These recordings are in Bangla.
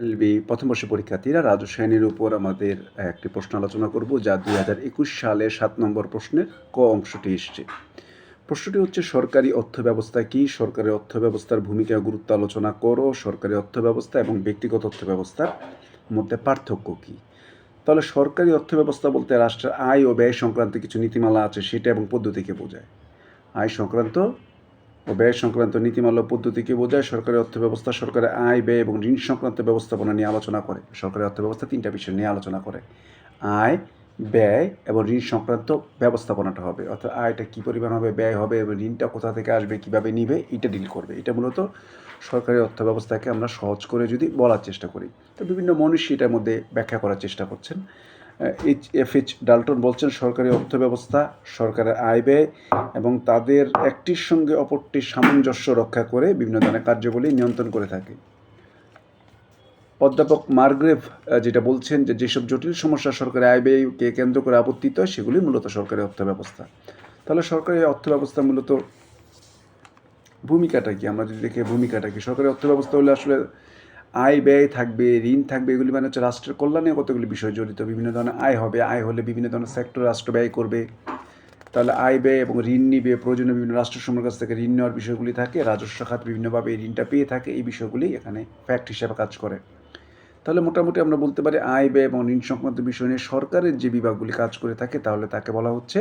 এলবি প্রথম বর্ষের পরীক্ষার্থীরা আইনের উপর আমাদের একটি প্রশ্ন আলোচনা করব, যা দুই হাজার একুশ সালে সাত নম্বর প্রশ্নের ক অংশটি এসছে। প্রশ্নটি হচ্ছে, সরকারি অর্থ ব্যবস্থা কি? সরকারি অর্থ ব্যবস্থার ভূমিকা গুরুত্ব আলোচনা করো। সরকারি অর্থ ব্যবস্থা এবং ব্যক্তিগত অর্থ ব্যবস্থার মধ্যে পার্থক্য কী? তাহলে সরকারি অর্থ ব্যবস্থা বলতে রাষ্ট্রের আয় ও ব্যয় সংক্রান্ত কিছু নীতিমালা আছে, সেটা এবং পদ্ধতিকে বোঝায়। আয় সংক্রান্ত ও ব্যয় সংক্রান্ত নীতিমালা পদ্ধতিকে বোঝায় সরকারি অর্থ ব্যবস্থা সরকারের আয় ব্যয় এবং ঋণ সংক্রান্ত ব্যবস্থাপনা নিয়ে আলোচনা করে। সরকারি অর্থ ব্যবস্থা তিনটা বিষয় নিয়ে আলোচনা করে। আয়, ব্যয় এবং ঋণ সংক্রান্ত ব্যবস্থাপনাটা হবে। অর্থাৎ আয়টা কী পরিমাণ হবে, ব্যয় হবে এবং ঋণটা কোথা থেকে আসবে, কীভাবে নিবে, এটা ডিল করবে। এটা মূলত সরকারি অর্থ ব্যবস্থাকে আমরা সহজ করে যদি বলার চেষ্টা করি। তো বিভিন্ন মনীষী এটার মধ্যে ব্যাখ্যা করার চেষ্টা করছেন। এইচ, এফ এইচ ডাল্টন বলছেন, সরকারি অর্থ ব্যবস্থা সরকারের আয় ব্যয় এবং তাদের একটির সঙ্গে অপরটির সামঞ্জস্য রক্ষা করে বিভিন্ন ধরনের কার্যবলী নিয়ন্ত্রণ করে থাকে। অধ্যাপক মার্গ্রেভ যেটা বলছেন যে যেসব জটিল সমস্যা সরকারি আয় ব্যয়কে কেন্দ্র করে আপত্তিত হয় সেগুলি মূলত সরকারি অর্থ ব্যবস্থা তাহলে সরকারি অর্থ ব্যবস্থা মূলত ভূমিকাটা কি? আমরা যদি দেখি, ভূমিকাটা কি? সরকারি অর্থ ব্যবস্থা হলে আসলে আয় ব্যয় থাকবে, ঋণ থাকবে, এগুলি মানে হচ্ছে রাষ্ট্রের কল্যাণে কতগুলি বিষয় জড়িত। বিভিন্ন ধরনের আয় হবে। আয় হলে বিভিন্ন ধরনের সেক্টর রাষ্ট্র ব্যয় করবে। তাহলে আয় ব্যয় এবং ঋণ নিবে, প্রয়োজনীয় বিভিন্ন রাষ্ট্রসমূহের কাছ থেকে ঋণ নেওয়ার বিষয়গুলি থাকে, রাজস্ব খাত বিভিন্নভাবে এই ঋণটা পেয়ে থাকে, এই বিষয়গুলি এখানে ফ্যাক্ট হিসাবে কাজ করে। তাহলে মোটামুটি আমরা বলতে পারি আয় ব্যয় এবং ঋণ সংক্রান্ত বিষয় নিয়ে সরকারের যে বিভাগগুলি কাজ করে থাকে, তাহলে তাকে বলা হচ্ছে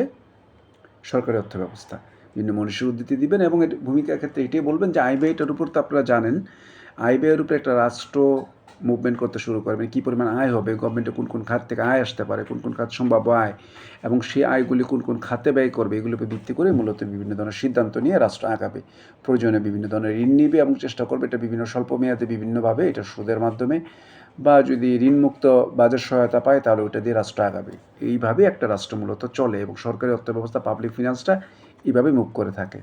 সরকারি অর্থ ব্যবস্থা বিভিন্ন মনীষীর উদ্ধৃতি দিবেন এবং এর ভূমিকার ক্ষেত্রে এটাই বলবেন যে আয় ব্যয়টার উপর তো আপনারা জানেন আয় ব্যয়ের উপরে একটা রাষ্ট্র মুভমেন্ট করতে শুরু করবে কী পরিমাণ আয় হবে গভর্নমেন্টের কোন কোন খাত থেকে আয় আসতে পারে, কোন কোন খাত সম্ভাব্য আয়, এবং সেই আয়গুলি কোন কোন খাতে ব্যয় করবে এগুলোর ভিত্তি করে মূলত বিভিন্ন ধরনের সিদ্ধান্ত নিয়ে রাষ্ট্র আগাবে। প্রয়োজনে বিভিন্ন ধরনের ঋণ নিবে এবং চেষ্টা করবে এটা বিভিন্ন স্বল্প মেয়াদে বিভিন্নভাবে এটা সুদের মাধ্যমে, বা যদি ঋণমুক্ত বাজার সহায়তা পায় তাহলে ওটা দিয়ে রাষ্ট্র আগাবে। এইভাবে একটা রাষ্ট্র মূলত চলে এবং সরকারি অর্থ ব্যবস্থা পাবলিক ফিনান্সটা এইভাবে মুভ করে থাকে।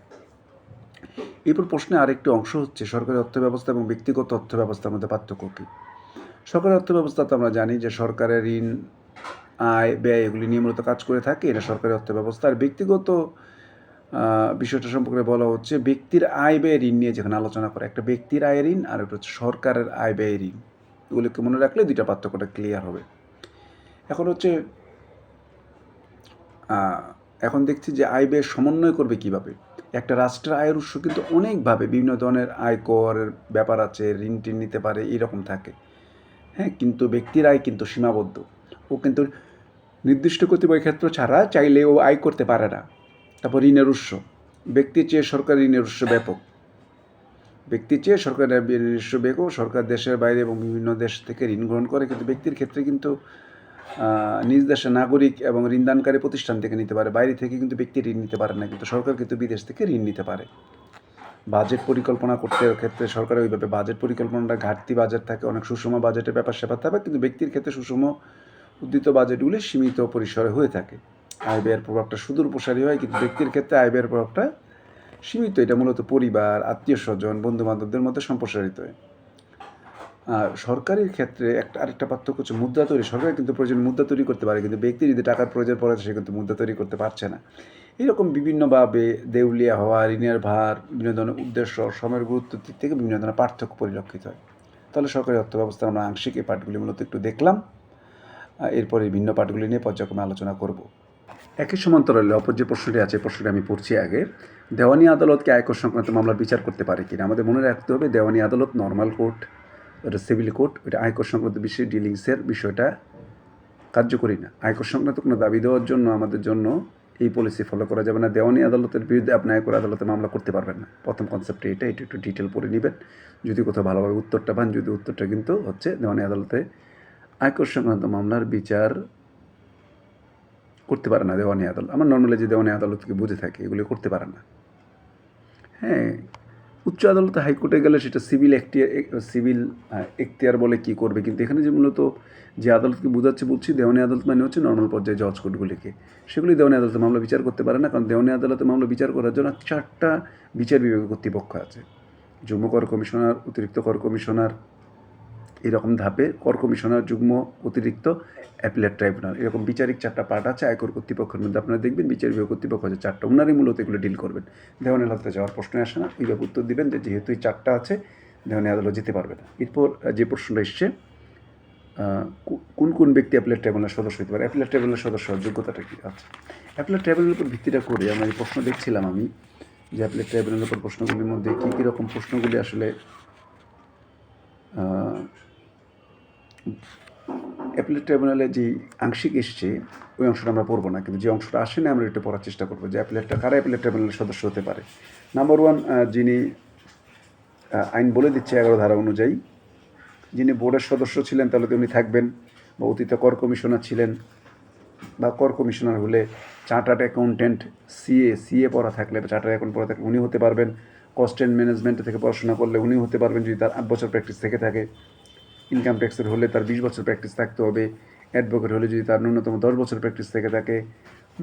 এরপর প্রশ্নে আরেকটি অংশ হচ্ছে সরকারি অর্থ ব্যবস্থা এবং ব্যক্তিগত অর্থ ব্যবস্থার মধ্যে পার্থক্য কী? সরকারি অর্থ ব্যবস্থা তো আমরা জানি যে সরকারের ঋণ, আয়, ব্যয় এগুলি নিয়ে মূলত কাজ করে থাকে। এটা সরকারি অর্থ ব্যবস্থা আর ব্যক্তিগত বিষয়টা সম্পর্কে বলা হচ্ছে ব্যক্তির আয়, ব্যয় ঋণ নিয়ে যেখানে আলোচনা করে। একটা ব্যক্তির আয় ঋণ আর একটা হচ্ছে সরকারের আয় ব্যয় ঋণ। এগুলোকে মনে রাখলে দুইটা পার্থক্যটা ক্লিয়ার হবে। এখন হচ্ছে এখন দেখছি যে আয়, ব্যয় সমন্বয় করবে কীভাবে? একটা রাষ্ট্রের আয়ের উৎস কিন্তু অনেকভাবে বিভিন্ন ধরনের আয়করের ব্যাপার আছে, ঋণ টিন নিতে পারে, এরকম থাকে। হ্যাঁ কিন্তু ব্যক্তির আয় কিন্তু সীমাবদ্ধ। ও কিন্তু নির্দিষ্ট কতিপয় ক্ষেত্র ছাড়া চাইলে ও আয় করতে পারে না। তারপর ঋণের উৎস। ব্যক্তির চেয়ে সরকার ঋণের উৎস ব্যাপক। ব্যক্তির চেয়ে সরকারের ঋণের উৎস ব্যাপক। সরকার দেশের বাইরে এবং বিভিন্ন দেশ থেকে ঋণ গ্রহণ করে, কিন্তু ব্যক্তির ক্ষেত্রে কিন্তু নিজ দেশের নাগরিক এবং ঋণদানকারী প্রতিষ্ঠান থেকে নিতে পারে। বাইরে থেকে কিন্তু ব্যক্তি ঋণ নিতে পারে না, কিন্তু সরকার কিন্তু বিদেশ থেকে ঋণ নিতে পারে। বাজেট পরিকল্পনা করতে ক্ষেত্রে সরকারের ওইভাবে বাজেট পরিকল্পনাটা ঘাটতি বাজেট থাকে, অনেক সুষম বাজেটের ব্যাপার স্যাপার থাকে, কিন্তু ব্যক্তির ক্ষেত্রে সুষম উদ্দিত বাজেটগুলি সীমিত পরিসরে হয়ে থাকে। আয় ব্যয়ের প্রভাবটা সুদূর প্রসারী হয়, কিন্তু ব্যক্তির ক্ষেত্রে আয় ব্যয়ের প্রভাবটা সীমিত। এটা মূলত পরিবার, আত্মীয় স্বজন বন্ধু বান্ধবদের মধ্যে সম্প্রসারিত হয়। সরকারের ক্ষেত্রে একটা, আরেকটা পার্থক্য হচ্ছে মুদ্রা তৈরি। সরকার কিন্তু প্রয়োজন মুদ্রা তৈরি করতে পারে, কিন্তু ব্যক্তি যদি টাকার প্রয়োজন পড়ে, সে কিন্তু মুদ্রা তৈরি করতে পারছে না। এরকম বিভিন্নভাবে দেউলিয়া হওয়া, ঋণের ভার, বিভিন্ন ধরনের উদ্দেশ্য, সময়ের গুরুত্ব দিক থেকে বিভিন্ন ধরনের পার্থক্য পরিলক্ষিত হয়। তাহলে সরকারি অর্থ ব্যবস্থা আমরা আংশিক এই পাঠগুলি মূলত একটু দেখলাম। এরপরে ভিন্ন পাঠগুলি নিয়ে পর্যায়ক্রমে আলোচনা করব। একই সমান্তরালে অপর যে প্রশ্নটি আছে প্রশ্নটি আমি পড়ছি আগে। দেওয়ানি আদালতকে আয়কর সংক্রান্ত মামলার বিচার করতে পারে কিনা? আমাদের মনে রাখতে হবে, দেওয়ানি আদালত নর্মাল কোর্ট ওটা সিভিল কোর্ট ওটা আয়কর সংক্রান্ত বিষয়ে ডিলিংসের বিষয়টা কার্যকরী না। আয়কর সংক্রান্ত কোনো দাবি দেওয়ার জন্য, আমাদের জন্য এই পলিসি ফলো করা যাবে না। দেওয়ানি আদালতের বিরুদ্ধে আপনি আয়কর আদালতে মামলা করতে পারবেন না। প্রথম কনসেপ্টে এটা এটা একটু ডিটেল পড়ে নেবেন। যদি কোথাও ভালোভাবে উত্তরটা পান, যদি উত্তরটা কিন্তু হচ্ছে দেওয়ানি আদালতে আয়কর সংক্রান্ত মামলার বিচার করতে পারে না দেওয়ানি আদালত। আমার নর্মালি যে দেওয়ানি আদালতকে বুঝে থাকে, এগুলি করতে পারে না। হ্যাঁ উচ্চ আদালতে হাইকোর্টে গেলে সেটা সিভিল একটিয়ার সিভিল এখতিয়ার বলে কি করবে? কিন্তু এখানে যে মূলত যে আদালতকে বোঝাচ্ছে বলছি, দেওয়ানি আদালত মানে হচ্ছে নর্মাল পর্যায়ে জজ কোর্টগুলিকে সেগুলি দেওয়ানি আদালতে মামলা বিচার করতে পারে না, কারণ দেওয়ানি আদালতে মামলা বিচার করার জন্য চারটা বিচার বিভাগীয় কর্তৃপক্ষ আছে। যুগ্ম কর কমিশনার, অতিরিক্ত কর কমিশনার এরকম ধাপে কর কমিশনার, যুগ্ম অতিরিক্ত অ্যাপিলেট ট্রাইব্যুনাল, এরকম বিচারিক চারটা পার্ট আছে, আয়কর কর্তৃপক্ষের মধ্যে আপনারা দেখবেন, বিচার বিভাগ কর্তৃপক্ষ আছে চারটা। ওনারই মূলত এগুলো ডিল করবেন। দেওয়ানি আদালতে যাওয়ার প্রশ্ন আসে না এইভাবে উত্তর দিবেন যে যেহেতু এই চারটা আছে, দেওয়ানি আদালত যেতে পারবে না। এরপর যে প্রশ্নটা এসছে কোন কোন ব্যক্তি অ্যাপিলেট ট্রাইব্যুনালের সদস্য হতে পারে? অ্যাপিলেট ট্রাইব্যুনালের সদস্য হওয়ার যোগ্যতাটা কী? আছে অ্যাপিলেট ট্রাইব্যুনালের উপর ভিত্তিটা করে আমরা এই প্রশ্ন দেখছিলাম আমি, যে অ্যাপিলেট ট্রাইব্যুনালের উপর প্রশ্নগুলির মধ্যে কী কী রকম প্রশ্নগুলি আসলে অ্যাপিলেট ট্রাইব্যুনালে যে আংশিক এসছে, ওই অংশটা আমরা পড়ব না, কিন্তু যে অংশটা আসে না আমরা একটু পড়ার চেষ্টা করব যে অ্যাপিলেটটা কারা অ্যাপিলেট ট্রাইব্যুনালের সদস্য হতে পারে। নাম্বার ওয়ান যিনি আইন বলে দিচ্ছে এগারো ধারা অনুযায়ী, যিনি বোর্ডের সদস্য ছিলেন, তাহলে তো উনি থাকবেন, বা অতীতে কর কমিশনার ছিলেন, বা কর কমিশনার হলে চার্টার্ড অ্যাকাউন্টেন্ট সিএ সিএ পড়া থাকলে, বা চার্টার্ড অ্যাকাউন্ট পড়া থাকলে উনি হতে পারবেন। কস্ট অ্যান্ড ম্যানেজমেন্ট থেকে পড়াশোনা করলে উনি হতে পারবেন, যদি তার আট বছর প্র্যাকটিস থেকে থাকে। ইনকাম ট্যাক্সের হলে তার বিশ বছর প্র্যাকটিস থাকতে হবে। অ্যাডভোকেট হলে যদি তার ন্যূনতম দশ বছর প্র্যাকটিস থেকে থাকে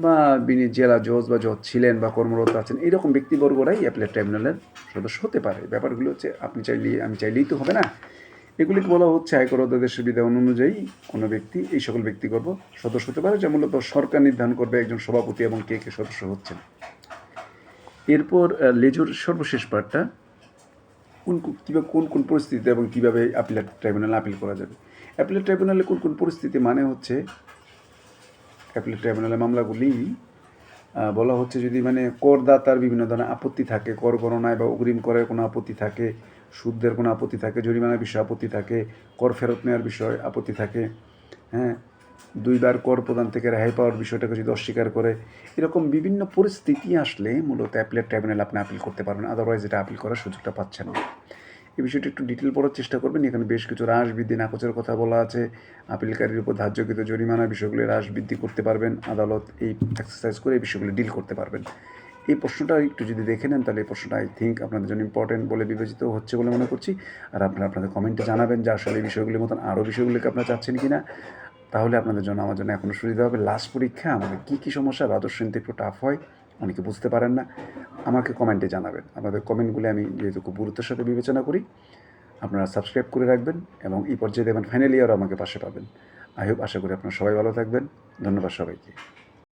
বা বিনি জেলা জজ বা জজ ছিলেন বা কর্মরত আছেন এইরকম ব্যক্তিবর্গরাই অ্যাপেলেট ট্রাইব্যুনালের সদস্য হতে পারে। ব্যাপারগুলো হচ্ছে, আপনি চাইলে, আমি চাইলেই তো হবে না। এগুলিকে বলা হচ্ছে আয়কর অধ্যাদেশের সুবিধা অনুযায়ী কোনো ব্যক্তি, এই সকল ব্যক্তিগর্ব সদস্য হতে পারে, যা মূলত সরকার নির্ধারণ করবে একজন সভাপতি এবং কে কে সদস্য হচ্ছেন। এরপর লেজুর সর্বশেষ পার্টটা কোন কীভাবে কোন কোন পরিস্থিতিতে এবং কীভাবে আপিলেট ট্রাইব্যুনালে আপিল করা যাবে? অ্যাপিলেট ট্রাইব্যুনালে কোন কোন পরিস্থিতি মানে হচ্ছে অ্যাপিলেট ট্রাইব্যুনালে মামলাগুলি বলা হচ্ছে যদি মানে করদাতার বিভিন্ন ধরনের আপত্তি থাকে, কর গণনায় বা অগ্রিম করের কোনো আপত্তি থাকে, সুদের কোনো আপত্তি থাকে, জরিমানার বিষয়ে আপত্তি থাকে, কর ফেরত নেওয়ার বিষয়ে আপত্তি থাকে হ্যাঁ? দুইবার কর প্রদান থেকে রেহাই পাওয়ার বিষয়টাকে যদি অস্বীকার করে, এরকম বিভিন্ন পরিস্থিতি আসলে মূলত অ্যাপিলেট ট্রাইব্যুনাল আপনি আপিল করতে পারবেন আদারওয়াইজ এটা আপিল করার সুযোগটা পাচ্ছেন না। এই বিষয়টি একটু ডিটেল পড়ার চেষ্টা করবেন, এখানে বেশ কিছু হ্রাস বৃদ্ধি নাকচের কথা বলা আছে। আপিলকারীর উপর ধার্যকৃত জরিমানা বিষয়গুলি হ্রাস বৃদ্ধি করতে পারবেন, আদালত এই এক্সারসাইজ করে এই বিষয়গুলি ডিল করতে পারবেন। এই প্রশ্নটা একটু যদি দেখে নেন, তাহলে এই প্রশ্নটা আই থিঙ্ক আপনাদের জন্য ইম্পর্টেন্ট বলে বিবেচিত হচ্ছে বলে মনে করছি। আর আপনারা আপনাদের কমেন্টে জানাবেন যে আসলে এই বিষয়গুলির মতন আরও বিষয়গুলিকে আপনারা চাচ্ছেন কি না তাহলে আপনাদের জন্য আমার জন্য এখনও সুবিধা হবে। লাস্ট পরীক্ষা, আমাদের কী কী সমস্যা রাজস্ব নিতে একটু টাফ হয়, অনেকে বুঝতে পারেন না, আমাকে কমেন্টে জানাবেন। আপনাদের কমেন্টগুলি আমি যেহেতু খুব গুরুত্বের সাথে বিবেচনা করি, আপনারা সাবস্ক্রাইব করে রাখবেন এবং এই পর্যায়ে দেখবেন ফাইনাল ইয়ারও আমাকে পাশে পাবেন। আই হোপ আশা করি আপনারা সবাই ভালো থাকবেন। ধন্যবাদ সবাইকে।